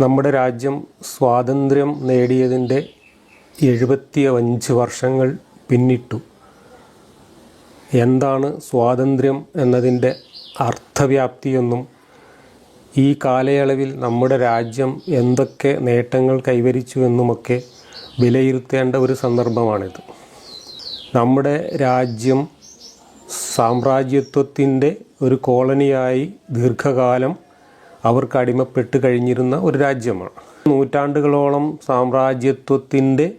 നമ്മുടെ രാജ്യം സ്വാതന്ത്ര്യം നേടിയതിന്റെ എഴുപത്തി അഞ്ച് വർഷങ്ങൾ പിന്നിട്ടു. എന്താണ് സ്വാതന്ത്ര്യം എന്നതിന്റെ അർത്ഥവ്യാപ്തിയെന്നും ഈ കാലയളവിൽ നമ്മുടെ രാജ്യം എന്തൊക്കെ നേട്ടങ്ങൾ കൈവരിച്ചു എന്നുമൊക്കെ വിലയിരുത്തേണ്ട ഒരു സന്ദർഭമാണിത്. നമ്മുടെ രാജ്യം സാമ്രാജ്യത്വത്തിന്റെ ഒരു കോളനിയായി ദീർഘകാലം അവർക്ക് അടിമപ്പെട്ട് കഴിഞ്ഞിരുന്ന ഒരു രാജ്യമാണ്. നൂറ്റാണ്ടുകളോളം സാമ്രാജ്യത്വത്തിന്റെ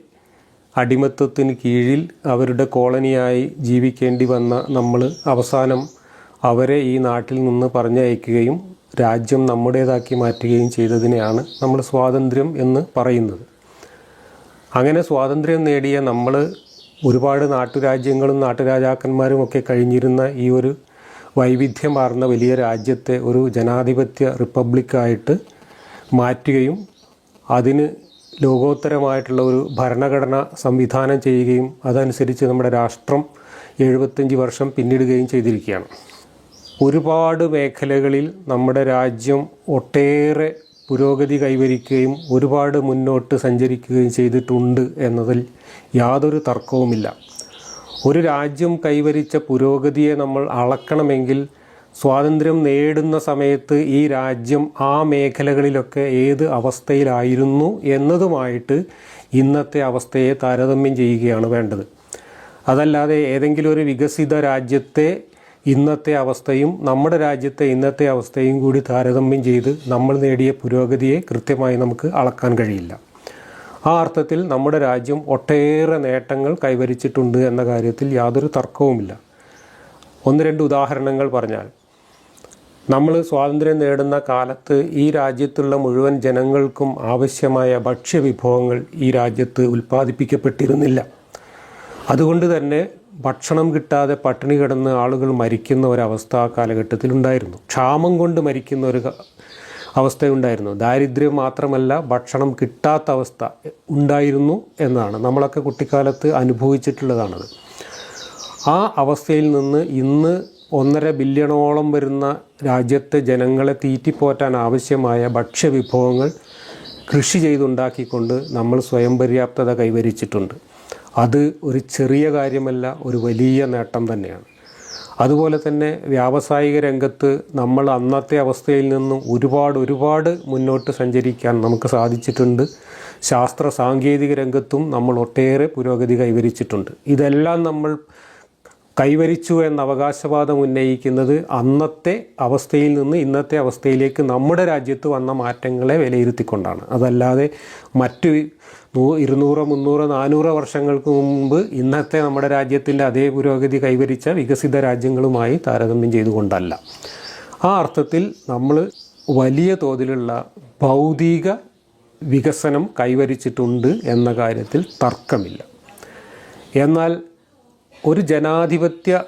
അടിമത്വത്തിന് കീഴിൽ അവരുടെ കോളനിയായി ജീവിക്കേണ്ടി വന്ന നമ്മൾ അവസാനം അവരെ ഈ നാട്ടിൽ നിന്ന് പറഞ്ഞയക്കുകയും രാജ്യം നമ്മുടേതാക്കി മാറ്റുകയും ചെയ്തതിനെയാണ് നമ്മൾ സ്വാതന്ത്ര്യം എന്ന് പറയുന്നത്. അങ്ങനെ സ്വാതന്ത്ര്യം നേടിയ നമ്മൾ ഒരുപാട് നാട്ടുരാജ്യങ്ങളും നാട്ടുരാജാക്കന്മാരും ഒക്കെ കഴിഞ്ഞിരുന്ന ഈ ഒരു വൈവിധ്യമാർന്ന വലിയ രാജ്യത്തെ ഒരു ജനാധിപത്യ റിപ്പബ്ലിക്കായിട്ട് മാറ്റുകയും അതിന് ലോകോത്തരമായിട്ടുള്ള ഒരു ഭരണഘടന സംവിധാനം ചെയ്യുകയും അതനുസരിച്ച് നമ്മുടെ രാഷ്ട്രം എഴുപത്തഞ്ച് വർഷം പിന്നിടുകയും ചെയ്തിരിക്കുകയാണ്. ഒരുപാട് മേഖലകളിൽ നമ്മുടെ രാജ്യം ഒട്ടേറെ പുരോഗതി കൈവരിക്കുകയും ഒരുപാട് മുന്നോട്ട് സഞ്ചരിക്കുകയും ചെയ്തിട്ടുണ്ട് എന്നതിൽ യാതൊരു തർക്കവുമില്ല. ഒരു രാജ്യം കൈവരിച്ച പുരോഗതിയെ നമ്മൾ അളക്കണമെങ്കിൽ സ്വാതന്ത്ര്യം നേടുന്ന സമയത്ത് ഈ രാജ്യം ആ മേഖലകളിലൊക്കെ ഏത് അവസ്ഥയിലായിരുന്നു എന്നതുമായിട്ട് ഇന്നത്തെ അവസ്ഥയെ താരതമ്യം ചെയ്യുകയാണ് വേണ്ടത്. അതല്ലാതെ ഏതെങ്കിലും ഒരു വികസിത രാജ്യത്തെ ഇന്നത്തെ അവസ്ഥയും നമ്മുടെ രാജ്യത്തെ ഇന്നത്തെ അവസ്ഥയും കൂടി താരതമ്യം ചെയ്ത് നമ്മൾ നേടിയ പുരോഗതിയെ കൃത്യമായി നമുക്ക് അളക്കാൻ കഴിയില്ല. ആ അർത്ഥത്തിൽ നമ്മുടെ രാജ്യം ഒട്ടേറെ നേട്ടങ്ങൾ കൈവരിച്ചിട്ടുണ്ട് എന്ന കാര്യത്തിൽ യാതൊരു തർക്കവുമില്ല. ഒന്ന് രണ്ട് ഉദാഹരണങ്ങൾ പറഞ്ഞാൽ നമ്മൾ സ്വാതന്ത്ര്യം നേടുന്ന കാലത്ത് ഈ രാജ്യത്തുള്ള മുഴുവൻ ജനങ്ങൾക്കും ആവശ്യമായ ഭക്ഷ്യവിഭവങ്ങൾ ഈ രാജ്യത്ത് ഉൽപ്പാദിപ്പിക്കപ്പെട്ടിരുന്നില്ല. അതുകൊണ്ട് തന്നെ ഭക്ഷണം കിട്ടാതെ പട്ടിണി കിടന്ന് ആളുകൾ മരിക്കുന്ന ഒരവസ്ഥ ആ കാലഘട്ടത്തിലുണ്ടായിരുന്നു. ക്ഷാമം കൊണ്ട് മരിക്കുന്ന ഒരു അവസ്ഥയുണ്ടായിരുന്നു. ദാരിദ്ര്യം മാത്രമല്ല ഭക്ഷണം കിട്ടാത്ത അവസ്ഥ ഉണ്ടായിരുന്നു എന്നാണ് നമ്മളൊക്കെ കുട്ടിക്കാലത്ത് അനുഭവിച്ചിട്ടുള്ളതാണത്. ആ അവസ്ഥയിൽ നിന്ന് ഇന്ന് ഒന്നര ബില്യണോളം വരുന്ന രാജ്യത്തെ ജനങ്ങളെ തീറ്റിപ്പോറ്റാൻ ആവശ്യമായ ഭക്ഷ്യവിഭവങ്ങൾ കൃഷി ചെയ്തുണ്ടാക്കിക്കൊണ്ട് നമ്മൾ സ്വയം പര്യാപ്തത കൈവരിച്ചിട്ടുണ്ട്. അത് ഒരു ചെറിയ കാര്യമല്ല ഒരു വലിയ നേട്ടം തന്നെയാണ്. അതുപോലെ തന്നെ വ്യാവസായിക രംഗത്ത് നമ്മൾ അന്നത്തെ അവസ്ഥയിൽ നിന്നും ഒരുപാട് ഒരുപാട് മുന്നോട്ട് സഞ്ചരിക്കാൻ നമുക്ക് സാധിച്ചിട്ടുണ്ട്. ശാസ്ത്ര സാങ്കേതിക രംഗത്തും നമ്മൾ ഒട്ടേറെ പുരോഗതി കൈവരിച്ചിട്ടുണ്ട്. ഇതെല്ലാം നമ്മൾ കൈവരിച്ചു എന്ന അവകാശവാദം ഉന്നയിക്കുന്നത് അന്നത്തെ അവസ്ഥയിൽ നിന്ന് ഇന്നത്തെ അവസ്ഥയിലേക്ക് നമ്മുടെ രാജ്യത്ത് വന്ന മാറ്റങ്ങളെ വിലയിരുത്തിക്കൊണ്ടാണ്. അതല്ലാതെ മറ്റു നൂ ഇരുന്നൂറോ മുന്നൂറോ നാനൂറോ വർഷങ്ങൾക്ക് മുമ്പ് ഇന്നത്തെ നമ്മുടെ രാജ്യത്തിന്റെ അതേ പുരോഗതി കൈവരിച്ച വികസിത രാജ്യങ്ങളുമായി താരതമ്യം ചെയ്തുകൊണ്ടല്ല. ആ അർത്ഥത്തിൽ നമ്മൾ വലിയ തോതിലുള്ള ഭൗതിക വികസനം കൈവരിച്ചിട്ടുണ്ട് എന്ന കാര്യത്തിൽ തർക്കമില്ല. എന്നാൽ ഒരു ജനാധിപത്യ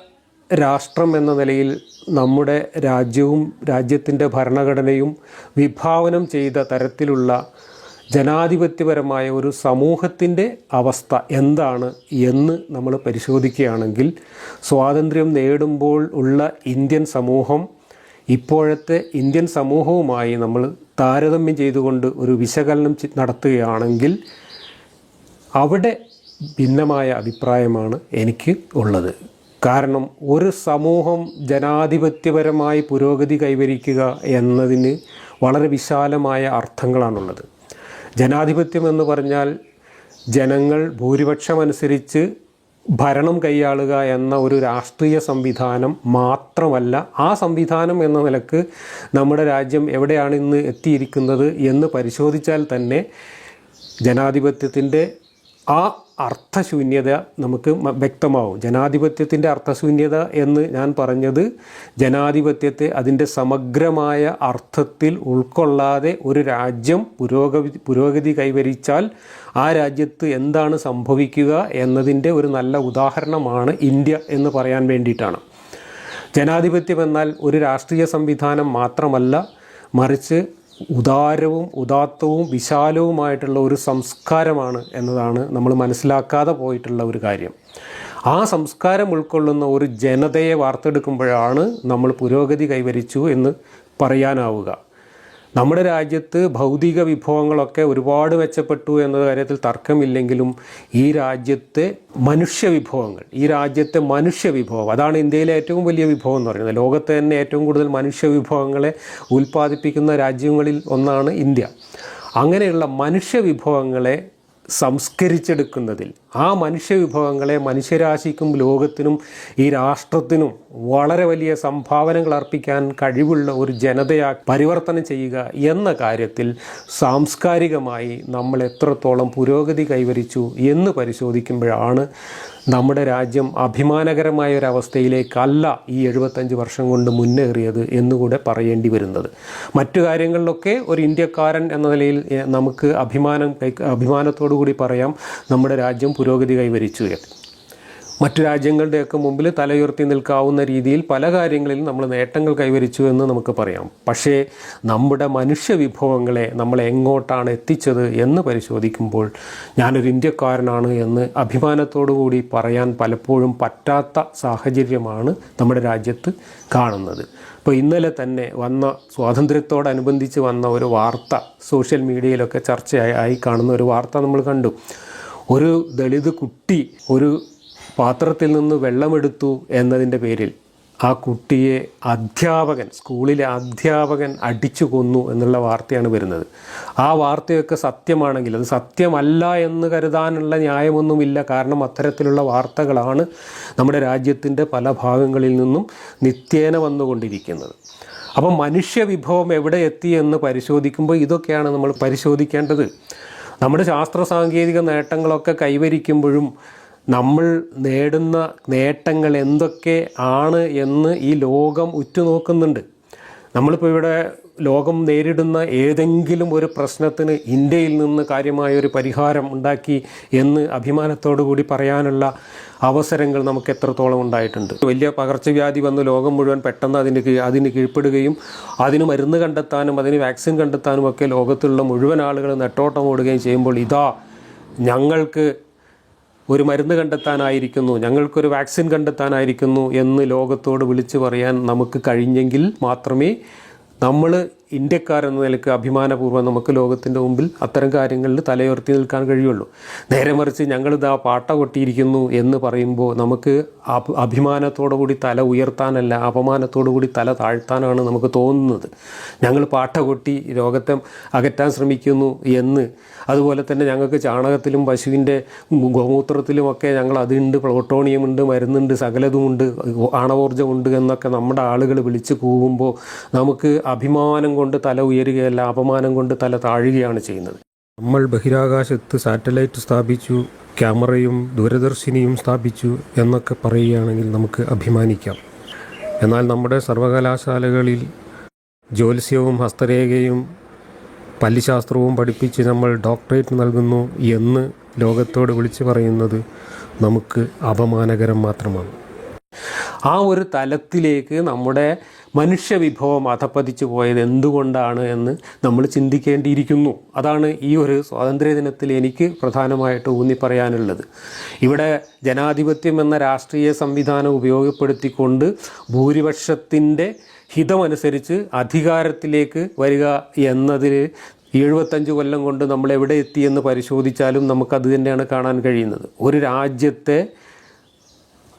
രാഷ്ട്രം എന്ന നിലയിൽ നമ്മുടെ രാജ്യവും രാജ്യത്തിന്റെ ഭരണഘടനയും വിഭാവനം ചെയ്ത തരത്തിലുള്ള ജനാധിപത്യപരമായ ഒരു സമൂഹത്തിന്റെ അവസ്ഥ എന്താണ് എന്ന് നമ്മൾ പരിശോധിക്കുകയാണെങ്കിൽ സ്വാതന്ത്ര്യം നേടുമ്പോൾ ഉള്ള ഇന്ത്യൻ സമൂഹം ഇപ്പോഴത്തെ ഇന്ത്യൻ സമൂഹവുമായി നമ്മൾ താരതമ്യം ചെയ്തുകൊണ്ട് ഒരു വിശകലനം നടത്തുകയാണെങ്കിൽ അവിടെ ഭിന്നമായ അഭിപ്രായമാണ് എനിക്ക് ഉള്ളത്. കാരണം ഒരു സമൂഹം ജനാധിപത്യപരമായി പുരോഗതി കൈവരിക്കുക എന്നതിന് വളരെ വിശാലമായ അർത്ഥങ്ങളാണുള്ളത്. ജനാധിപത്യം എന്ന് പറഞ്ഞാൽ ജനങ്ങൾ ഭൂരിപക്ഷമനുസരിച്ച് ഭരണം കൈയാളുക എന്ന ഒരു രാഷ്ട്രീയ സംവിധാനം മാത്രമല്ല ആ സംവിധാനം എന്ന നിലയ്ക്ക് നമ്മുടെ രാജ്യം എവിടെയാണ് ഇന്ന് എത്തിയിരിക്കുന്നത് എന്ന് പരിശോധിച്ചാൽ തന്നെ ജനാധിപത്യത്തിന്റെ ആ അർത്ഥശൂന്യത നമുക്ക് വ്യക്തമാവും. ജനാധിപത്യത്തിന്റെ അർത്ഥശൂന്യത എന്ന് ഞാൻ പറഞ്ഞത് ജനാധിപത്യത്തെ അതിന്റെ സമഗ്രമായ അർത്ഥത്തിൽ ഉൾക്കൊള്ളാതെ ഒരു രാജ്യം പുരോഗതി പുരോഗതി കൈവരിച്ചാൽ ആ രാജ്യത്ത് എന്താണ് സംഭവിക്കുക എന്നതിന്റെ ഒരു നല്ല ഉദാഹരണമാണ് ഇന്ത്യ എന്ന് പറയാൻ വേണ്ടിയിട്ടാണ്. ജനാധിപത്യം എന്നാൽ ഒരു രാഷ്ട്രീയ സംവിധാനം മാത്രമല്ല മറിച്ച് ഉദാരവും ഉദാത്തവും വിശാലവുമായിട്ടുള്ള ഒരു സംസ്കാരമാണ് എന്നതാണ് നമ്മൾ മനസ്സിലാക്കാതെ പോയിട്ടുള്ള ഒരു കാര്യം. ആ സംസ്കാരം ഉൾക്കൊള്ളുന്ന ഒരു ജനതയെ വാർത്തെടുക്കുമ്പോഴാണ് നമ്മൾ പുരോഗതി കൈവരിച്ചു എന്ന് പറയാനാവുക. നമ്മുടെ രാജ്യത്ത് ഭൗതിക വിഭവങ്ങളൊക്കെ ഒരുപാട് മെച്ചപ്പെട്ടു എന്ന കാര്യത്തിൽ തർക്കമില്ലെങ്കിലും ഈ രാജ്യത്തെ മനുഷ്യ വിഭവങ്ങൾ ഈ രാജ്യത്തെ മനുഷ്യ വിഭവം അതാണ് ഇന്ത്യയിലെ ഏറ്റവും വലിയ വിഭവം എന്ന് പറയുന്നത്. ലോകത്തെ തന്നെ ഏറ്റവും കൂടുതൽ മനുഷ്യ വിഭവങ്ങളെ ഉൽപ്പാദിപ്പിക്കുന്ന രാജ്യങ്ങളിൽ ഒന്നാണ് ഇന്ത്യ. അങ്ങനെയുള്ള മനുഷ്യ വിഭവങ്ങളെ സംസ്കരിച്ചെടുക്കുന്നതിൽ ആ മനുഷ്യ വിഭവങ്ങളെ മനുഷ്യരാശിക്കും ലോകത്തിനും ഈ രാഷ്ട്രത്തിനും വളരെ വലിയ സംഭാവനകൾ അർപ്പിക്കാൻ കഴിവുള്ള ഒരു ജനതയാ പരിവർത്തനം ചെയ്യുക എന്ന കാര്യത്തിൽ സാംസ്കാരികമായി നമ്മൾ എത്രത്തോളം പുരോഗതി കൈവരിച്ചു എന്ന് പരിശോധിക്കുമ്പോഴാണ് നമ്മുടെ രാജ്യം അഭിമാനകരമായ ഒരു അവസ്ഥയിലേക്കല്ല ഈ എഴുപത്തഞ്ച് വർഷം കൊണ്ട് മുന്നേറിയത് എന്നുകൂടെ പറയേണ്ടി വരുന്നത്. മറ്റു കാര്യങ്ങളിലൊക്കെ ഒരു ഇന്ത്യക്കാരൻ എന്ന നിലയിൽ നമുക്ക് അഭിമാനം അഭിമാനത്തോടു കൂടി പറയാം. നമ്മുടെ രാജ്യം പുരോഗതി കൈവരിച്ചു മറ്റു രാജ്യങ്ങളുടെയൊക്കെ മുമ്പിൽ തലയുയർത്തി നിൽക്കാവുന്ന രീതിയിൽ പല കാര്യങ്ങളിലും നമ്മൾ നേട്ടങ്ങൾ കൈവരിച്ചു എന്ന് നമുക്ക് പറയാം. പക്ഷേ നമ്മുടെ മനുഷ്യ വിഭവങ്ങളെ നമ്മൾ എങ്ങോട്ടാണ് എത്തിച്ചത് എന്ന് പരിശോധിക്കുമ്പോൾ ഞാനൊരു ഇന്ത്യക്കാരനാണ് എന്ന് അഭിമാനത്തോടു കൂടി പറയാൻ പലപ്പോഴും പറ്റാത്ത സാഹചര്യമാണ് നമ്മുടെ രാജ്യത്ത് കാണുന്നത്. ഇപ്പോൾ ഇന്നലെ തന്നെ വന്ന സ്വാതന്ത്ര്യത്തോടനുബന്ധിച്ച് വന്ന ഒരു വാർത്ത സോഷ്യൽ മീഡിയയിലൊക്കെ ചർച്ചയായി കാണുന്ന ഒരു വാർത്ത നമ്മൾ കണ്ടു. ഒരു ദളിത് കുട്ടി ഒരു പാത്രത്തിൽ നിന്ന് വെള്ളമെടുത്തു എന്നതിന്റെ പേരിൽ ആ കുട്ടിയെ അധ്യാപകൻ സ്കൂളിലെ അധ്യാപകൻ അടിച്ചു കൊന്നു എന്നുള്ള വാർത്തയാണ് വരുന്നത്. ആ വാർത്തയൊക്കെ സത്യമാണെങ്കിൽ അത് സത്യമല്ല എന്ന് കരുതാനുള്ള ന്യായമൊന്നുമില്ല. കാരണം അത്തരത്തിലുള്ള വാർത്തകളാണ് നമ്മുടെ രാജ്യത്തിന്റെ പല ഭാഗങ്ങളിൽ നിന്നും നിത്യേന വന്നുകൊണ്ടിരിക്കുന്നത്. അപ്പം മനുഷ്യ വിഭവം എവിടെ എത്തി എന്ന് പരിശോധിക്കുമ്പോൾ ഇതൊക്കെയാണ് നമ്മൾ പരിശോധിക്കേണ്ടത്. നമ്മുടെ ശാസ്ത്ര സാങ്കേതിക നേട്ടങ്ങളൊക്കെ കൈവരിക്കുമ്പോഴും നമ്മൾ നേടുന്ന നേട്ടങ്ങൾ എന്തൊക്കെ ആണ് എന്ന് ഈ ലോകം ഉറ്റുനോക്കുന്നുണ്ട്. നമ്മളിപ്പോൾ ഇവിടെ ലോകം നേരിടുന്ന ഏതെങ്കിലും ഒരു പ്രശ്നത്തിന് ഇന്ത്യയിൽ നിന്ന് കാര്യമായ ഒരു പരിഹാരം ഉണ്ടാക്കി എന്ന് അഭിമാനത്തോടു കൂടി പറയാനുള്ള അവസരങ്ങൾ നമുക്ക് എത്രത്തോളം ഉണ്ടായിട്ടുണ്ട്. വലിയ പകർച്ചവ്യാധി വന്ന് ലോകം മുഴുവൻ പെട്ടെന്ന് അതിന് അതിന് കീഴ്പ്പെടുകയും അതിന് മരുന്ന് കണ്ടെത്താനും അതിന് വാക്സിൻ കണ്ടെത്താനും ഒക്കെ ലോകത്തുള്ള മുഴുവൻ ആളുകൾ നെട്ടോട്ടം ഓടുകയും ചെയ്യുമ്പോൾ ഇതാ ഞങ്ങൾക്ക് ഒരു മരുന്ന് കണ്ടെത്താനായിരിക്കുന്നു ഞങ്ങൾക്കൊരു വാക്സിൻ കണ്ടെത്താനായിരിക്കുന്നു എന്ന് ലോകത്തോട് വിളിച്ചു പറയാൻ നമുക്ക് കഴിഞ്ഞെങ്കിൽ മാത്രമേ നമ്മൾ ഇന്ത്യക്കാരെന്ന നിലയ്ക്ക് അഭിമാനപൂർവം നമുക്ക് ലോകത്തിന്റെ മുമ്പിൽ അത്തരം കാര്യങ്ങളിൽ തലയുയർത്തി നിൽക്കാൻ കഴിയുള്ളൂ. നേരെ മറിച്ച് ഞങ്ങളിതാ പാട്ട കൊട്ടിയിരിക്കുന്നു എന്ന് പറയുമ്പോൾ നമുക്ക് അഭ- അഭിമാനത്തോടു കൂടി തല ഉയർത്താനല്ല അപമാനത്തോടു കൂടി തല താഴ്ത്താനാണ് നമുക്ക് തോന്നുന്നത്. ഞങ്ങൾ പാട്ട കൊട്ടി രോഗത്തെ അകറ്റാൻ ശ്രമിക്കുന്നു എന്ന്. അതുപോലെ തന്നെ ഞങ്ങൾക്ക് ചാണകത്തിലും പശുവിന്റെ ഗോമൂത്രത്തിലുമൊക്കെ ഞങ്ങൾ അതുണ്ട് പ്ലോട്ടോണിയം ഉണ്ട് മരുന്നുണ്ട് സകലതുമുണ്ട് ആണവോർജമുണ്ട് എന്നൊക്കെ നമ്മുടെ ആളുകൾ വിളിച്ച് കൂവുമ്പോൾ നമുക്ക് അഭിമാനം കൊണ്ട് തല ഉയരുകയല്ല അപമാനം കൊണ്ട് തല താഴുകയാണ് ചെയ്യുന്നത്. നമ്മൾ ബഹിരാകാശത്ത് സാറ്റലൈറ്റ് സ്ഥാപിച്ചു ക്യാമറയും ദൂരദർശിനിയും സ്ഥാപിച്ചു എന്നൊക്കെ പറയുകയാണെങ്കിൽ നമുക്ക് അഭിമാനിക്കാം. എന്നാൽ നമ്മുടെ സർവകലാശാലകളിൽ ജ്യോത്സ്യവും ഹസ്തരേഖയും പല്ലിശാസ്ത്രവും പഠിപ്പിച്ച് നമ്മൾ ഡോക്ടറേറ്റ് നൽകുന്നു എന്ന് ലോകത്തോട് വിളിച്ചു പറയുന്നത് നമുക്ക് അപമാനകരം മാത്രമാണ്. ആ ഒരു തലത്തിലേക്ക് നമ്മുടെ മനുഷ്യവിഭവം അധപ്പതിച്ചു പോയത് എന്തുകൊണ്ടാണ് എന്ന് നമ്മൾ ചിന്തിക്കേണ്ടിയിരിക്കുന്നു. അതാണ് ഈ ഒരു സ്വാതന്ത്ര്യ ദിനത്തിൽ എനിക്ക് പ്രധാനമായിട്ട് ഊന്നി പറയാനുള്ളത്. ഇവിടെ ജനാധിപത്യം എന്ന രാഷ്ട്രീയ സംവിധാനം ഉപയോഗപ്പെടുത്തിക്കൊണ്ട് ഭൂരിപക്ഷത്തിന്റെ ഹിതമനുസരിച്ച് അധികാരത്തിലേക്ക് വരിക എന്നതിൽ എഴുപത്തഞ്ച് കൊല്ലം കൊണ്ട് നമ്മൾ എവിടെ എത്തിയെന്ന് പരിശോധിച്ചാലും നമുക്കത് തന്നെയാണ് കാണാൻ കഴിയുന്നത്. ഒരു രാജ്യത്തെ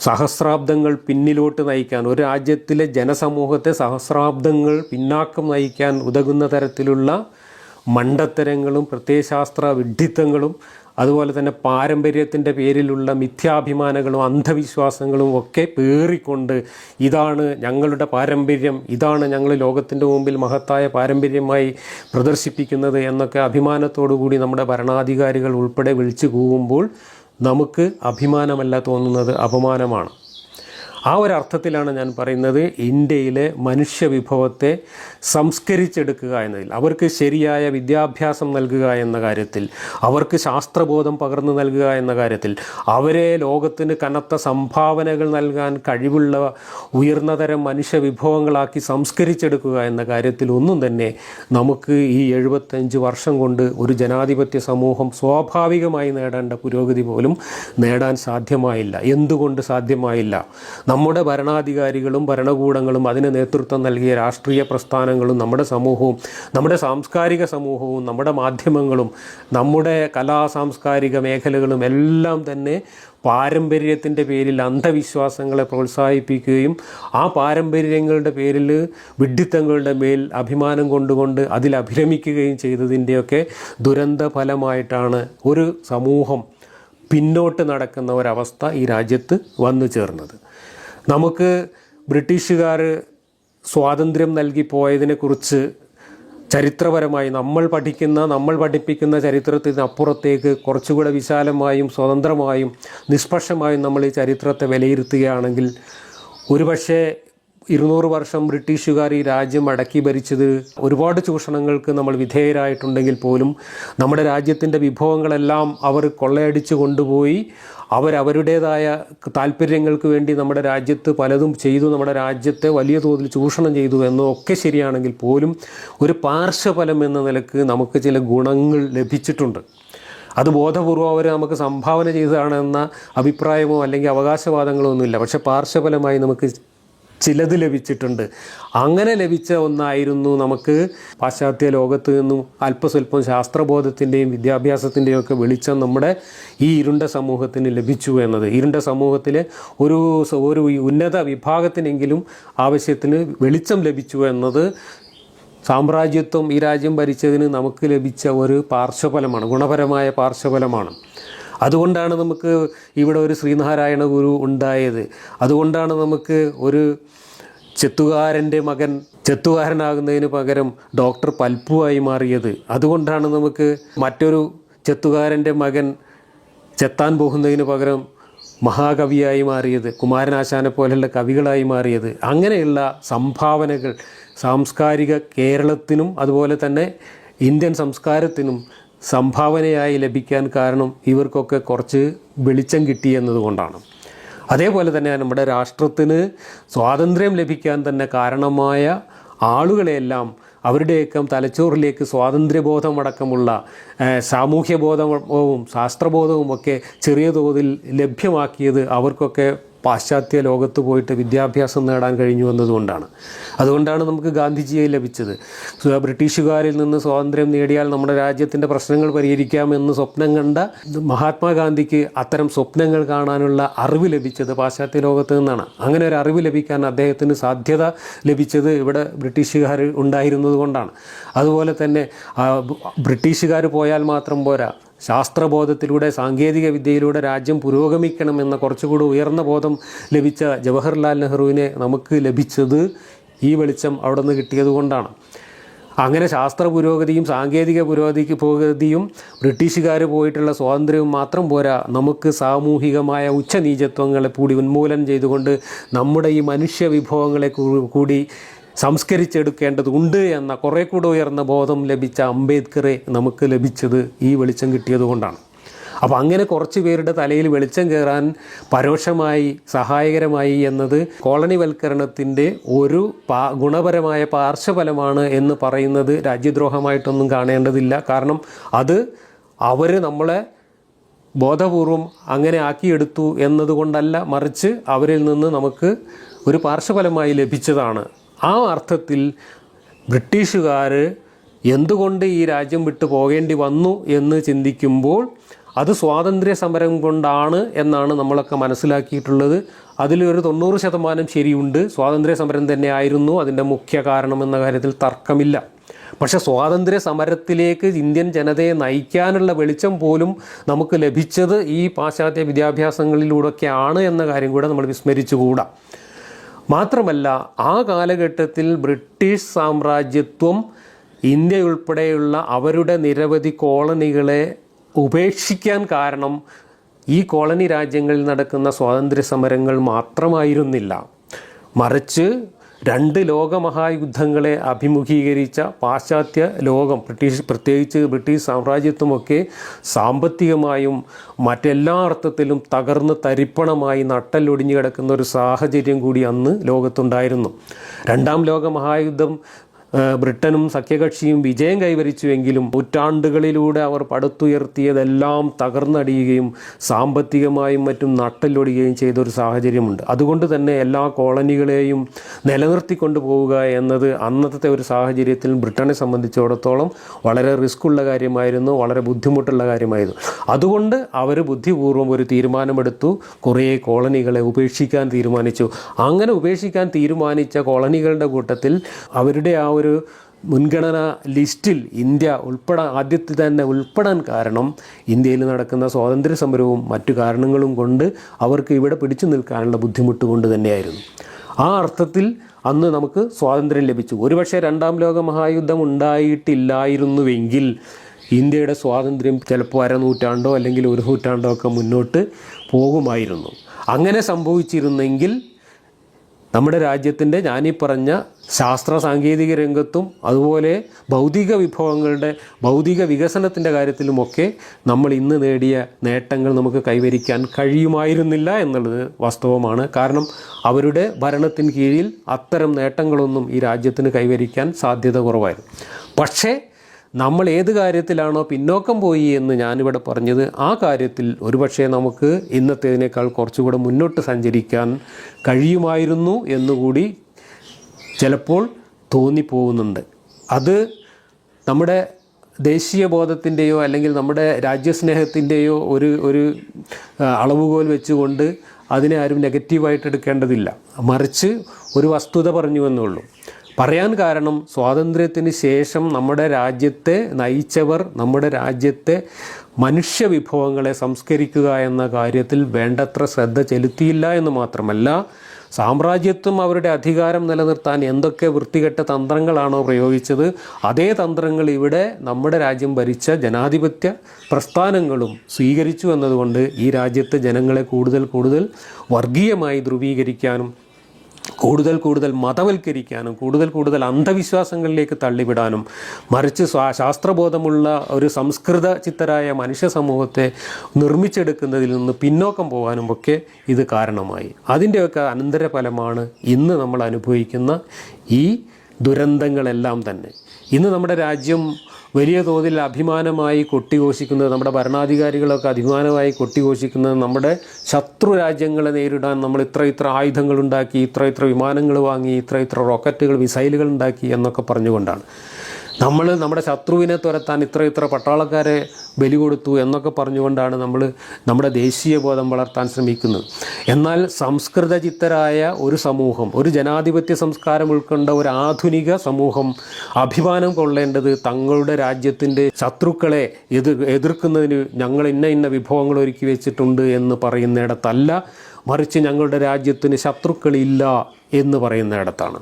സഹസ്രാബ്ദങ്ങൾ പിന്നിലോട്ട് നയിക്കാൻ ഒരു രാജ്യത്തിലെ ജനസമൂഹത്തെ സഹസ്രാബ്ദങ്ങൾ പിന്നാക്കം നയിക്കാൻ ഉതകുന്ന തരത്തിലുള്ള മണ്ടത്തരങ്ങളും പ്രത്യയശാസ്ത്ര വിഡ്ഢിത്തങ്ങളും അതുപോലെ തന്നെ പാരമ്പര്യത്തിന്റെ പേരിലുള്ള മിഥ്യാഭിമാനങ്ങളും അന്ധവിശ്വാസങ്ങളും ഒക്കെ പേറിക്കൊണ്ട് ഇതാണ് ഞങ്ങളുടെ പാരമ്പര്യം ഇതാണ് ഞങ്ങൾ ലോകത്തിന്റെ മുമ്പിൽ മഹത്തായ പാരമ്പര്യമായി പ്രദർശിപ്പിക്കുന്നത് എന്നൊക്കെ അഭിമാനത്തോടു കൂടി നമ്മുടെ ഭരണാധികാരികൾ ഉൾപ്പെടെ വിളിച്ചു കൂവുമ്പോൾ നമുക്ക് അഭിമാനമല്ല തോന്നുന്നത് അപമാനമാണ്. ആ ഒരു അർത്ഥത്തിലാണ് ഞാൻ പറയുന്നത് ഇന്ത്യയിലെ മനുഷ്യ വിഭവത്തെ സംസ്കരിച്ചെടുക്കുക എന്നതിൽ. അവർക്ക് ശരിയായ വിദ്യാഭ്യാസം നൽകുക എന്ന കാര്യത്തിൽ അവർക്ക് ശാസ്ത്രബോധം പകർന്നു നൽകുക എന്ന കാര്യത്തിൽ അവരെ ലോകത്തിന് കനത്ത സംഭാവനകൾ നൽകാൻ കഴിവുള്ള ഉയർന്ന തരം മനുഷ്യ വിഭവങ്ങളാക്കി സംസ്കരിച്ചെടുക്കുക എന്ന കാര്യത്തിൽ ഒന്നും തന്നെ നമുക്ക് ഈ എഴുപത്തഞ്ച് വർഷം കൊണ്ട് ഒരു ജനാധിപത്യ സമൂഹം സ്വാഭാവികമായി നേടേണ്ട പുരോഗതി പോലും നേടാൻ സാധ്യമായില്ല. എന്തുകൊണ്ട് സാധ്യമായില്ല? നമ്മുടെ ഭരണാധികാരികളും ഭരണകൂടങ്ങളും അതിന് നേതൃത്വം നൽകിയ രാഷ്ട്രീയ പ്രസ്ഥാനങ്ങളും നമ്മുടെ സമൂഹവും നമ്മുടെ സാംസ്കാരിക സമൂഹവും നമ്മുടെ മാധ്യമങ്ങളും നമ്മുടെ കലാ സാംസ്കാരിക മേഖലകളും എല്ലാം തന്നെ പാരമ്പര്യത്തിന്റെ പേരിൽ അന്ധവിശ്വാസങ്ങളെ പ്രോത്സാഹിപ്പിക്കുകയും ആ പാരമ്പര്യങ്ങളുടെ പേരിൽ വിഡ്ഢിത്തങ്ങളുടെ മേൽ അഭിമാനം കൊണ്ടുകൊണ്ട് അതിൽ അഭിരമിക്കുകയും ചെയ്തതിന്റെയൊക്കെ ദുരന്ത ഫലമായിട്ടാണ് ഒരു സമൂഹം പിന്നോട്ട് നടക്കുന്ന ഒരവസ്ഥ ഈ രാജ്യത്ത് വന്നു ചേർന്നത്. നമുക്ക് ബ്രിട്ടീഷുകാർ സ്വാതന്ത്ര്യം നൽകി പോയതിനെക്കുറിച്ച് ചരിത്രപരമായി നമ്മൾ പഠിക്കുന്ന നമ്മൾ പഠിപ്പിക്കുന്ന ചരിത്രത്തിന് അപ്പുറത്തേക്ക് കുറച്ചുകൂടെ വിശാലമായും സ്വതന്ത്രമായും നിഷ്പക്ഷമായും നമ്മൾ ഈ ചരിത്രത്തെ വിലയിരുത്തുകയാണെങ്കിൽ ഒരുപക്ഷെ ഇരുന്നൂറ് വർഷം ബ്രിട്ടീഷുകാർ ഈ രാജ്യം അടക്കി ഭരിച്ചത് ഒരുപാട് ചൂഷണങ്ങൾക്ക് നമ്മൾ വിധേയരായിട്ടുണ്ടെങ്കിൽ പോലും നമ്മുടെ രാജ്യത്തിന്റെ വിഭവങ്ങളെല്ലാം അവർ കൊള്ളയടിച്ചു കൊണ്ടുപോയി. അവരവരുടേതായ താല്പര്യങ്ങൾക്ക് വേണ്ടി നമ്മുടെ രാജ്യത്ത് പലതും ചെയ്തു നമ്മുടെ രാജ്യത്തെ വലിയ തോതിൽ ചൂഷണം ചെയ്തു എന്നൊക്കെ ശരിയാണെങ്കിൽ പോലും ഒരു പാർശ്വഫലം എന്ന നിലയ്ക്ക് നമുക്ക് ചില ഗുണങ്ങൾ ലഭിച്ചിട്ടുണ്ട്. അത് ബോധപൂർവം അവർ നമുക്ക് സംഭാവന ചെയ്തതാണെന്ന അഭിപ്രായമോ അല്ലെങ്കിൽ അവകാശവാദങ്ങളോ ഒന്നുമില്ല. പക്ഷേ പാർശ്വഫലമായി നമുക്ക് ചിലത് ലഭിച്ചിട്ടുണ്ട്. അങ്ങനെ ലഭിച്ച ഒന്നായിരുന്നു നമുക്ക് പാശ്ചാത്യ ലോകത്ത് നിന്നും അല്പസ്വല്പം ശാസ്ത്രബോധത്തിന്റെയും വിദ്യാഭ്യാസത്തിന്റെയും ഒക്കെ വെളിച്ചം നമ്മുടെ ഈ ഇരുണ്ട സമൂഹത്തിന് ലഭിച്ചു എന്നത്. ഇരുണ്ട സമൂഹത്തിലെ ഒരു ഒരു ഉന്നത വിഭാഗത്തിനെങ്കിലും ആവശ്യത്തിന് വെളിച്ചം ലഭിച്ചു എന്നത് സാമ്രാജ്യത്വം ഈ രാജ്യം ഭരിച്ചതിന് നമുക്ക് ലഭിച്ച ഒരു പാർശ്വഫലമാണ് ഗുണപരമായ പാർശ്വഫലമാണ്. അതുകൊണ്ടാണ് നമുക്ക് ഇവിടെ ഒരു ശ്രീനാരായണ ഗുരു ഉണ്ടായത്. അതുകൊണ്ടാണ് നമുക്ക് ഒരു ചെത്തുകാരന്റെ മകൻ ചെത്തുകാരനാകുന്നതിന് പകരം ഡോക്ടർ പൽപ്പുവായി മാറിയത്. അതുകൊണ്ടാണ് നമുക്ക് മറ്റൊരു ചെത്തുകാരന്റെ മകൻ ചെത്താൻ പോകുന്നതിന് പകരം മഹാകവിയായി മാറിയത് കുമാരനാശാനെ പോലെയുള്ള കവികളായി മാറിയത്. അങ്ങനെയുള്ള സംഭാവനകൾ സാംസ്കാരിക കേരളത്തിനും അതുപോലെ തന്നെ ഇന്ത്യൻ സംസ്കാരത്തിനും സംഭാവനയായി ലഭിക്കാൻ കാരണം ഇവർക്കൊക്കെ കുറച്ച് വെളിച്ചം കിട്ടി എന്നതുകൊണ്ടാണ്. അതേപോലെ തന്നെ നമ്മുടെ രാഷ്ട്രത്തിന് സ്വാതന്ത്ര്യം ലഭിക്കാൻ തന്നെ കാരണമായ ആളുകളെയെല്ലാം അവരുടെയൊക്കെ തലച്ചോറിലേക്ക് സ്വാതന്ത്ര്യബോധം അടക്കമുള്ള സാമൂഹ്യബോധവും ശാസ്ത്രബോധവും ഒക്കെ ചെറിയ തോതിൽ ലഭ്യമാക്കിയത് അവർക്കൊക്കെ പാശ്ചാത്യ ലോകത്ത് പോയിട്ട് വിദ്യാഭ്യാസം നേടാൻ കഴിഞ്ഞു എന്നതുകൊണ്ടാണ്. അതുകൊണ്ടാണ് നമുക്ക് ഗാന്ധിജിയെ ലഭിച്ചത്. ബ്രിട്ടീഷുകാരിൽ നിന്ന് സ്വാതന്ത്ര്യം നേടിയാൽ നമ്മുടെ രാജ്യത്തിന്റെ പ്രശ്നങ്ങൾ പരിഹരിക്കാമെന്ന് സ്വപ്നം കണ്ട മഹാത്മാഗാന്ധിക്ക് അത്തരം സ്വപ്നങ്ങൾ കാണാനുള്ള അറിവ് ലഭിച്ചത് പാശ്ചാത്യ ലോകത്ത് നിന്നാണ്. അങ്ങനെ ഒരു അറിവ് ലഭിക്കാൻ അദ്ദേഹത്തിന് സാധ്യത ലഭിച്ചത് ഇവിടെ ബ്രിട്ടീഷുകാർ ഉണ്ടായിരുന്നത് കൊണ്ടാണ്. അതുപോലെ തന്നെ ബ്രിട്ടീഷുകാർ പോയാൽ മാത്രം പോരാ ശാസ്ത്രബോധത്തിലൂടെ സാങ്കേതിക വിദ്യയിലൂടെ രാജ്യം പുരോഗമിക്കണമെന്ന കുറച്ചുകൂടി ഉയർന്ന ബോധം ലഭിച്ച ജവഹർലാൽ നെഹ്റുവിനെ നമുക്ക് ലഭിച്ചത് ഈ വെളിച്ചം അവിടെ നിന്ന് കിട്ടിയതുകൊണ്ടാണ് അങ്ങനെ ശാസ്ത്ര പുരോഗതിയും സാങ്കേതിക പുരോഗതിക്ക് പുരോഗതിയും ബ്രിട്ടീഷുകാർ പോയിട്ടുള്ള സ്വാതന്ത്ര്യവും മാത്രം പോരാ നമുക്ക് സാമൂഹികമായ ഉച്ചനീചത്വങ്ങളെ കൂടി ഉന്മൂലനം ചെയ്തുകൊണ്ട് നമ്മുടെ ഈ മനുഷ്യ വിഭവങ്ങളെ കൂടി സംസ്കരിച്ചെടുക്കേണ്ടതുണ്ട് എന്ന കുറേ കൂടെ ഉയർന്ന ബോധം ലഭിച്ച അംബേദ്കറെ നമുക്ക് ലഭിച്ചത് ഈ വെളിച്ചം കിട്ടിയതുകൊണ്ടാണ് അപ്പോൾ അങ്ങനെ കുറച്ച് പേരുടെ തലയിൽ വെളിച്ചം കയറാൻ പരോക്ഷമായി സഹായകരമായി എന്നത് കോളനിവൽക്കരണത്തിന്റെ ഒരു പാ ഗുണപരമായ പാർശ്വഫലമാണ് എന്ന് പറയുന്നത് രാജ്യദ്രോഹമായിട്ടൊന്നും കാണേണ്ടതില്ല. കാരണം അത് അവർ നമ്മളെ ബോധപൂർവം അങ്ങനെ ആക്കിയെടുത്തു എന്നതുകൊണ്ടല്ല മറിച്ച് അവരിൽ നിന്ന് നമുക്ക് ഒരു പാർശ്വഫലമായി ലഭിച്ചതാണ്. ആ അർത്ഥത്തിൽ ബ്രിട്ടീഷുകാർ എന്തുകൊണ്ട് ഈ രാജ്യം വിട്ടു പോകേണ്ടി വന്നു എന്ന് ചിന്തിക്കുമ്പോൾ അത് സ്വാതന്ത്ര്യ സമരം കൊണ്ടാണ് എന്നാണ് നമ്മളൊക്കെ മനസ്സിലാക്കിയിട്ടുള്ളത്. അതിലൊരു തൊണ്ണൂറ് ശതമാനം ശരിയുണ്ട്. സ്വാതന്ത്ര്യ സമരം തന്നെയായിരുന്നു അതിന്റെ മുഖ്യ കാരണം എന്ന കാര്യത്തിൽ തർക്കമില്ല. പക്ഷെ സ്വാതന്ത്ര്യ സമരത്തിലേക്ക് ഇന്ത്യൻ ജനതയെ നയിക്കാനുള്ള വെളിച്ചം പോലും നമുക്ക് ലഭിച്ചത് ഈ പാശ്ചാത്യ വിദ്യാഭ്യാസങ്ങളിലൂടെയൊക്കെയാണ് എന്ന കാര്യം കൂടെ നമ്മൾ വിസ്മരിച്ചുകൂടാ. മാത്രമല്ല ആ കാലഘട്ടത്തിൽ ബ്രിട്ടീഷ് സാമ്രാജ്യത്വം ഇന്ത്യ ഉൾപ്പെടെയുള്ള അവരുടെ നിരവധി കോളനികളെ ഉപേക്ഷിക്കാൻ കാരണം ഈ കോളനി രാജ്യങ്ങളിൽ നടക്കുന്ന സ്വാതന്ത്ര്യ സമരങ്ങൾ മാത്രമായിരുന്നില്ല. മറിച്ച് രണ്ട് ലോകമഹായുദ്ധങ്ങളെ അഭിമുഖീകരിച്ച പാശ്ചാത്യ ലോകം ബ്രിട്ടീഷ് പ്രത്യേകിച്ച് ബ്രിട്ടീഷ് സാമ്രാജ്യത്വമൊക്കെ സാമ്പത്തികമായും മറ്റെല്ലാ അർത്ഥത്തിലും തകർന്ന് തരിപ്പണമായി നട്ടലൊടിഞ്ഞു കിടക്കുന്ന ഒരു സാഹചര്യം കൂടി അന്ന് ലോകത്തുണ്ടായിരുന്നു. രണ്ടാം ലോക മഹായുദ്ധം ബ്രിട്ടനും സഖ്യകക്ഷിയും വിജയം കൈവരിച്ചുവെങ്കിലും നൂറ്റാണ്ടുകളിലൂടെ അവർ പടുത്തുയർത്തിയതെല്ലാം തകർന്നടിയുകയും സാമ്പത്തികമായും മറ്റും നട്ടലൊടിയുകയും ചെയ്ത ഒരു സാഹചര്യമുണ്ട്. അതുകൊണ്ട് തന്നെ എല്ലാ കോളനികളെയും നിലനിർത്തിക്കൊണ്ടു പോവുക എന്നത് അന്നത്തെ ഒരു സാഹചര്യത്തിൽ ബ്രിട്ടനെ സംബന്ധിച്ചിടത്തോളം വളരെ റിസ്ക് ഉള്ള കാര്യമായിരുന്നു വളരെ ബുദ്ധിമുട്ടുള്ള കാര്യമായിരുന്നു. അതുകൊണ്ട് അവർ ബുദ്ധിപൂർവം ഒരു തീരുമാനമെടുത്തു കുറേ കോളനികളെ ഉപേക്ഷിക്കാൻ തീരുമാനിച്ചു. അങ്ങനെ ഉപേക്ഷിക്കാൻ തീരുമാനിച്ച കോളനികളുടെ കൂട്ടത്തിൽ അവരുടെ ആ ഒരു മുൻഗണന ലിസ്റ്റിൽ ഇന്ത്യ ഉൾപ്പെടാൻ ആദ്യത്തിൽ തന്നെ ഉൾപ്പെടാൻ കാരണം ഇന്ത്യയിൽ നടക്കുന്ന സ്വാതന്ത്ര്യ സമരവും മറ്റു കാരണങ്ങളും കൊണ്ട് അവർക്ക് ഇവിടെ പിടിച്ചു നിൽക്കാനുള്ള ബുദ്ധിമുട്ട് കൊണ്ട് തന്നെയായിരുന്നു. ആ അർത്ഥത്തിൽ അന്ന് നമുക്ക് സ്വാതന്ത്ര്യം ലഭിച്ചു. ഒരുപക്ഷെ രണ്ടാം ലോക മഹായുദ്ധം ഉണ്ടായിട്ടില്ലായിരുന്നുവെങ്കിൽ ഇന്ത്യയുടെ സ്വാതന്ത്ര്യം ചിലപ്പോൾ അരനൂറ്റാണ്ടോ അല്ലെങ്കിൽ ഒരു നൂറ്റാണ്ടോ ഒക്കെ മുന്നോട്ട് പോകുമായിരുന്നു. അങ്ങനെ സംഭവിച്ചിരുന്നെങ്കിൽ നമ്മുടെ രാജ്യത്തിന്റെ ഞാനീ പറഞ്ഞ ശാസ്ത്ര സാങ്കേതിക രംഗത്തും അതുപോലെ ഭൗതിക വിഭവങ്ങളുടെ ഭൗതിക വികസനത്തിന്റെ കാര്യത്തിലുമൊക്കെ നമ്മൾ ഇന്ന് നേടിയ നേട്ടങ്ങൾ നമുക്ക് കൈവരിക്കാൻ കഴിയുമായിരുന്നില്ല എന്നുള്ളത് വാസ്തവമാണ്. കാരണം അവരുടെ ഭരണത്തിന് കീഴിൽ അത്തരം നേട്ടങ്ങളൊന്നും ഈ രാജ്യത്തിന് കൈവരിക്കാൻ സാധ്യത കുറവായിരുന്നു. പക്ഷേ നമ്മൾ ഏത് കാര്യത്തിലാണോ പിന്നോക്കം പോയി എന്ന് ഞാനിവിടെ പറഞ്ഞത് ആ കാര്യത്തിൽ ഒരുപക്ഷെ നമുക്ക് ഇന്നത്തേതിനേക്കാൾ കുറച്ചുകൂടെ മുന്നോട്ട് സഞ്ചരിക്കാൻ കഴിയുമായിരുന്നു എന്നുകൂടി ചിലപ്പോൾ തോന്നിപ്പോകുന്നുണ്ട് അത് നമ്മുടെ ദേശീയ ബോധത്തിന്റെയോ അല്ലെങ്കിൽ നമ്മുടെ രാജ്യസ്നേഹത്തിന്റെയോ ഒരു ഒരു അളവുകോൽ വെച്ചുകൊണ്ട് അതിനെ ആരും നെഗറ്റീവായിട്ട് എടുക്കേണ്ടതില്ല. മറിച്ച് ഒരു വസ്തുത പറഞ്ഞു എന്നുള്ളൂ. പറയാൻ കാരണം സ്വാതന്ത്ര്യത്തിന് ശേഷം നമ്മുടെ രാജ്യത്തെ നയിച്ചവർ നമ്മുടെ രാജ്യത്തെ മനുഷ്യ വിഭവങ്ങളെ സംസ്കരിക്കുക എന്ന കാര്യത്തിൽ വേണ്ടത്ര ശ്രദ്ധ ചെലുത്തിയില്ല എന്ന് മാത്രമല്ല സാമ്രാജ്യത്വം അവരുടെ അധികാരം നിലനിർത്താൻ എന്തൊക്കെ വൃത്തികെട്ട തന്ത്രങ്ങളാണോ പ്രയോഗിച്ചത് അതേ തന്ത്രങ്ങൾ ഇവിടെ നമ്മുടെ രാജ്യം ഭരിച്ച ജനാധിപത്യ പ്രസ്ഥാനങ്ങളും സ്വീകരിച്ചു എന്നതുകൊണ്ട് ഈ രാജ്യത്തെ ജനങ്ങളെ കൂടുതൽ കൂടുതൽ വർഗീയമായി ധ്രുവീകരിക്കാനും കൂടുതൽ കൂടുതൽ മതവൽക്കരിക്കാനും കൂടുതൽ കൂടുതൽ അന്ധവിശ്വാസങ്ങളിലേക്ക് തള്ളിവിടാനും മറിച്ച് ശാസ്ത്രബോധമുള്ള ഒരു സംസ്കൃത ചിത്തരായ മനുഷ്യ സമൂഹത്തെ നിർമ്മിച്ചെടുക്കുന്നതിൽ നിന്ന് പിന്നോക്കം പോകാനും ഒക്കെ ഇത് കാരണമായി. അതിന്റെയൊക്കെ അനന്തരഫലമാണ് ഇന്ന് നമ്മൾ അനുഭവിക്കുന്ന ഈ ദുരന്തങ്ങളെല്ലാം തന്നെ. ഇന്ന് നമ്മുടെ രാജ്യം വലിയ തോതിൽ അഭിമാനമായി കൊട്ടിഘോഷിക്കുന്നത് നമ്മുടെ ഭരണാധികാരികളൊക്കെ അഭിമാനമായി കൊട്ടിഘോഷിക്കുന്നത് നമ്മുടെ ശത്രു രാജ്യങ്ങളെ നേരിടാൻ നമ്മൾ ഇത്ര ഇത്ര ആയുധങ്ങൾ ഉണ്ടാക്കി ഇത്ര ഇത്ര വിമാനങ്ങൾ വാങ്ങി ഇത്ര ഇത്ര റോക്കറ്റുകൾ മിസൈലുകൾ ഉണ്ടാക്കി എന്നൊക്കെ പറഞ്ഞുകൊണ്ടാണ്. നമ്മൾ നമ്മുടെ ശത്രുവിനെ തുരത്താൻ ഇത്ര ഇത്ര പട്ടാളക്കാരെ ബലി കൊടുത്തു എന്നൊക്കെ പറഞ്ഞുകൊണ്ടാണ് നമ്മൾ നമ്മുടെ ദേശീയ ബോധം വളർത്താൻ ശ്രമിക്കുന്നത്. എന്നാൽ സംസ്കൃത ചിത്തരായ ഒരു സമൂഹം ഒരു ജനാധിപത്യ സംസ്കാരം ഉൾക്കൊണ്ട ഒരു ആധുനിക സമൂഹം അഭിമാനം കൊള്ളേണ്ടത് തങ്ങളുടെ രാജ്യത്തിന്റെ ശത്രുക്കളെ എതിർ എതിർക്കുന്നതിന് ഞങ്ങൾ ഇന്ന ഇന്ന വിഭവങ്ങൾ ഒരുക്കി വെച്ചിട്ടുണ്ട് എന്ന് പറയുന്നിടത്തല്ല. മറിച്ച് ഞങ്ങളുടെ രാജ്യത്തിന് ശത്രുക്കളില്ല എന്ന് പറയുന്നിടത്താണ്.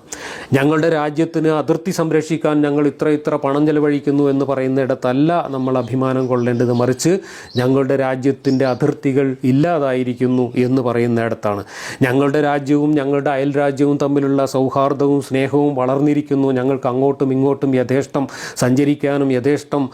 ഞങ്ങളുടെ രാജ്യത്തിന് അതിർത്തി സംരക്ഷിക്കാൻ ഞങ്ങൾ ഇത്ര ഇത്ര പണം ചെലവഴിക്കുന്നു എന്ന് പറയുന്നിടത്തല്ല നമ്മൾ അഭിമാനം കൊള്ളേണ്ടത്. മറിച്ച് ഞങ്ങളുടെ രാജ്യത്തിന്റെ അതിർത്തികൾ ഇല്ലാതായിരിക്കുന്നു എന്ന് പറയുന്നിടത്താണ്. ഞങ്ങളുടെ രാജ്യവും ഞങ്ങളുടെ അയൽ രാജ്യവും തമ്മിലുള്ള സൗഹാർദ്ദവും സ്നേഹവും വളർന്നിരിക്കുന്നു. ഞങ്ങൾക്ക് അങ്ങോട്ടും ഇങ്ങോട്ടും യഥേഷ്ടം സഞ്ചരിക്കാനും യഥേഷ്ടം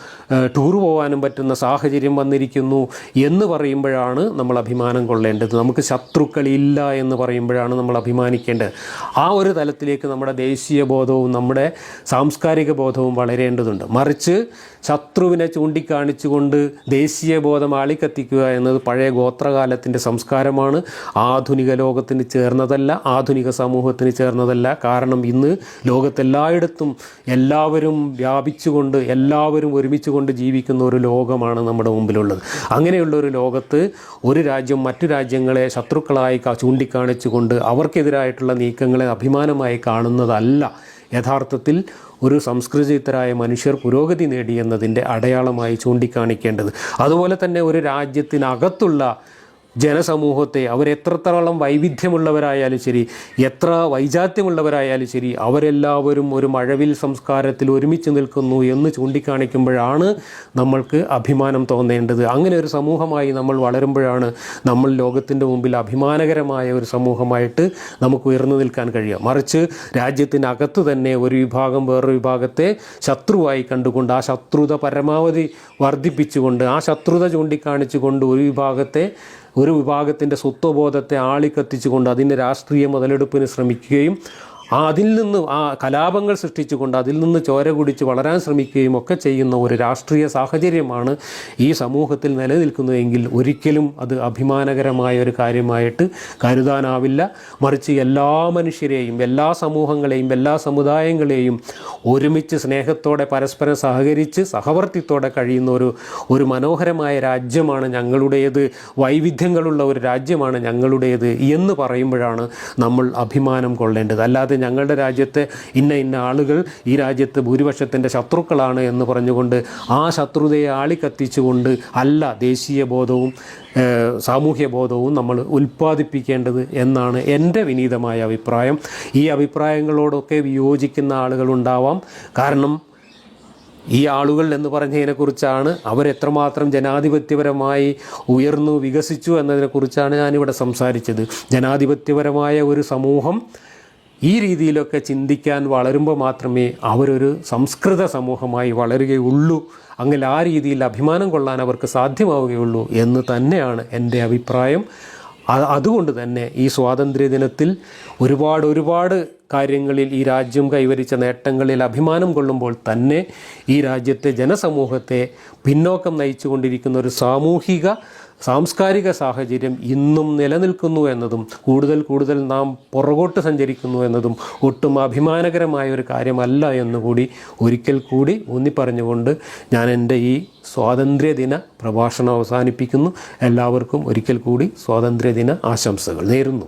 ടൂർ പോകാനും പറ്റുന്ന സാഹചര്യം വന്നിരിക്കുന്നു എന്ന് പറയുമ്പോഴാണ് നമ്മൾ അഭിമാനം കൊള്ളേണ്ടത്. നമുക്ക് ശത്രുക്കളില്ല എന്ന് പറയുമ്പോഴാണ് നമ്മൾ അഭിമാനിക്കേണ്ടത്. ആ ഒരു തലത്തിലേക്ക് നമ്മുടെ ദേശീയ ബോധവും നമ്മുടെ സാംസ്കാരിക ബോധവും വളരേണ്ടതുണ്ട്. മറിച്ച് ശത്രുവിനെ ചൂണ്ടിക്കാണിച്ചുകൊണ്ട് ദേശീയ ബോധം ആളിക്കത്തിക്കുക എന്നത് പഴയ ഗോത്രകാലത്തിന്റെ സംസ്കാരമാണ്. ആധുനിക ലോകത്തിന് ചേർന്നതല്ല ആധുനിക സമൂഹത്തിന് ചേർന്നതല്ല. കാരണം ഇന്ന് ലോകത്തെല്ലായിടത്തും എല്ലാവരും വ്യാപിച്ചുകൊണ്ട് എല്ലാവരും ഒരുമിച്ച് കൊണ്ട് ജീവിക്കുന്ന ഒരു ലോകമാണ് നമ്മുടെ മുമ്പിലുള്ളത്. അങ്ങനെയുള്ള ഒരു ലോകത്ത് ഒരു രാജ്യം മറ്റു രാജ്യങ്ങളെ ശത്രുക്കളായി ചൂണ്ടിക്കാണിച്ചുകൊണ്ട് അവർക്കെതിരായിട്ടുള്ള നീക്കങ്ങളെ അഭിമാനമായി കാണുന്നതല്ല. യഥാർത്ഥത്തിൽ ഒരു സംസ്കൃതിത്തരായ മനുഷ്യർ പുരോഗതി നേടിയെന്നതിന്റെ അടയാളമായി ചൂണ്ടിക്കാണിക്കേണ്ടത്. അതുപോലെ തന്നെ ഒരു രാജ്യത്തിനകത്തുള്ള ജനസമൂഹത്തെ അവരെത്രത്തോളം വൈവിധ്യമുള്ളവരായാലും ശരി എത്ര വൈജാത്യമുള്ളവരായാലും ശരി അവരെല്ലാവരും ഒരു മഴവിൽ സംസ്കാരത്തിൽ ഒരുമിച്ച് നിൽക്കുന്നു എന്ന് ചൂണ്ടിക്കാണിക്കുമ്പോഴാണ് നമ്മൾക്ക് അഭിമാനം തോന്നേണ്ടത്. അങ്ങനെ ഒരു സമൂഹമായി നമ്മൾ വളരുമ്പോഴാണ് നമ്മൾ ലോകത്തിന്റെ മുമ്പിൽ അഭിമാനകരമായ ഒരു സമൂഹമായിട്ട് നമുക്ക് ഉയർന്നു നിൽക്കാൻ കഴിയുക. മറിച്ച് രാജ്യത്തിനകത്ത് തന്നെ ഒരു വിഭാഗം വേറൊരു വിഭാഗത്തെ ശത്രുവായി കണ്ടുകൊണ്ട് ആ ശത്രുത പരമാവധി വർദ്ധിപ്പിച്ചുകൊണ്ട് ആ ശത്രുത ചൂണ്ടിക്കാണിച്ചുകൊണ്ട് ഒരു വിഭാഗത്തെ ഒരു വിഭാഗത്തിന്റെ സ്വത്വബോധത്തെ ആളിക്കത്തിച്ചുകൊണ്ട് അതിന്റെ രാഷ്ട്രീയ മുതലെടുപ്പിന് ശ്രമിക്കുകയും ആ അതിൽ നിന്ന് ആ കലാപങ്ങൾ സൃഷ്ടിച്ചുകൊണ്ട് അതിൽ നിന്ന് ചോര കുടിച്ച് വളരാൻ ശ്രമിക്കുകയും ഒക്കെ ചെയ്യുന്ന ഒരു രാഷ്ട്രീയ സാഹചര്യമാണ് ഈ സമൂഹത്തിൽ നിലനിൽക്കുന്നതെങ്കിൽ ഒരിക്കലും അത് അഭിമാനകരമായ ഒരു കാര്യമായിട്ട് കരുതാനാവില്ല. മറിച്ച് എല്ലാ മനുഷ്യരെയും എല്ലാ സമൂഹങ്ങളെയും എല്ലാ സമുദായങ്ങളെയും ഒരുമിച്ച് സ്നേഹത്തോടെ പരസ്പരം സഹകരിച്ച് സഹവർത്തിത്തോടെ കഴിയുന്ന ഒരു ഒരു മനോഹരമായ രാജ്യമാണ് ഞങ്ങളുടേത്. വൈവിധ്യങ്ങളുള്ള ഒരു രാജ്യമാണ് ഞങ്ങളുടേത് എന്ന് പറയുമ്പോഴാണ് നമ്മൾ അഭിമാനം കൊള്ളേണ്ടത്. അല്ലാതെ ഞങ്ങളുടെ രാജ്യത്തെ ഇന്ന ഇന്ന ആളുകൾ ഈ രാജ്യത്ത് ഭൂരിപക്ഷത്തിന്റെ ശത്രുക്കളാണ് എന്ന് പറഞ്ഞുകൊണ്ട് ആ ശത്രുതയെ ആളിക്കത്തിച്ചുകൊണ്ട് അല്ല ദേശീയ ബോധവും സാമൂഹ്യ ബോധവും നമ്മൾ ഉൽപ്പാദിപ്പിക്കേണ്ടത് എന്നാണ് എന്റെ വിനീതമായ അഭിപ്രായം. ഈ അഭിപ്രായങ്ങളോടൊക്കെ വിയോജിക്കുന്ന ആളുകളുണ്ടാവാം കാരണം ഈ ആളുകൾ എന്ന് പറഞ്ഞതിനെക്കുറിച്ചാണ് അവരെത്രമാത്രം ജനാധിപത്യപരമായി ഉയർന്നു വികസിച്ചു എന്നതിനെക്കുറിച്ചാണ് ഞാനിവിടെ സംസാരിച്ചത്. ജനാധിപത്യപരമായ ഒരു സമൂഹം ഈ രീതിയിലൊക്കെ ചിന്തിക്കാൻ വളരുമ്പോൾ മാത്രമേ അവരൊരു സംസ്കൃത സമൂഹമായി വളരുകയുള്ളൂ. അങ്ങനെ ആ രീതിയിൽ അഭിമാനം കൊള്ളാൻ അവർക്ക് സാധ്യമാവുകയുള്ളൂ എന്ന് തന്നെയാണ് എന്റെ അഭിപ്രായം. അതുകൊണ്ട് തന്നെ ഈ സ്വാതന്ത്ര്യ ദിനത്തിൽ ഒരുപാട് ഒരുപാട് കാര്യങ്ങളിൽ ഈ രാജ്യം കൈവരിച്ച നേട്ടങ്ങളിൽ അഭിമാനം കൊള്ളുമ്പോൾ തന്നെ ഈ രാജ്യത്തെ ജനസമൂഹത്തെ പിന്നോക്കം നയിച്ചുകൊണ്ടിരിക്കുന്ന ഒരു സാമൂഹിക സാംസ്കാരിക സാഹചര്യം ഇന്നും നിലനിൽക്കുന്നു എന്നതും കൂടുതൽ കൂടുതൽ നാം പുറകോട്ട് സഞ്ചരിക്കുന്നു എന്നതും ഒട്ടും അഭിമാനകരമായ ഒരു കാര്യമല്ല എന്നുകൂടി ഒരിക്കൽ കൂടി ഊന്നിപ്പറഞ്ഞുകൊണ്ട് ഞാൻ എന്റെ ഈ സ്വാതന്ത്ര്യദിന പ്രഭാഷണം അവസാനിപ്പിക്കുന്നു. എല്ലാവർക്കും ഒരിക്കൽ കൂടി സ്വാതന്ത്ര്യദിന ആശംസകൾ നേരുന്നു.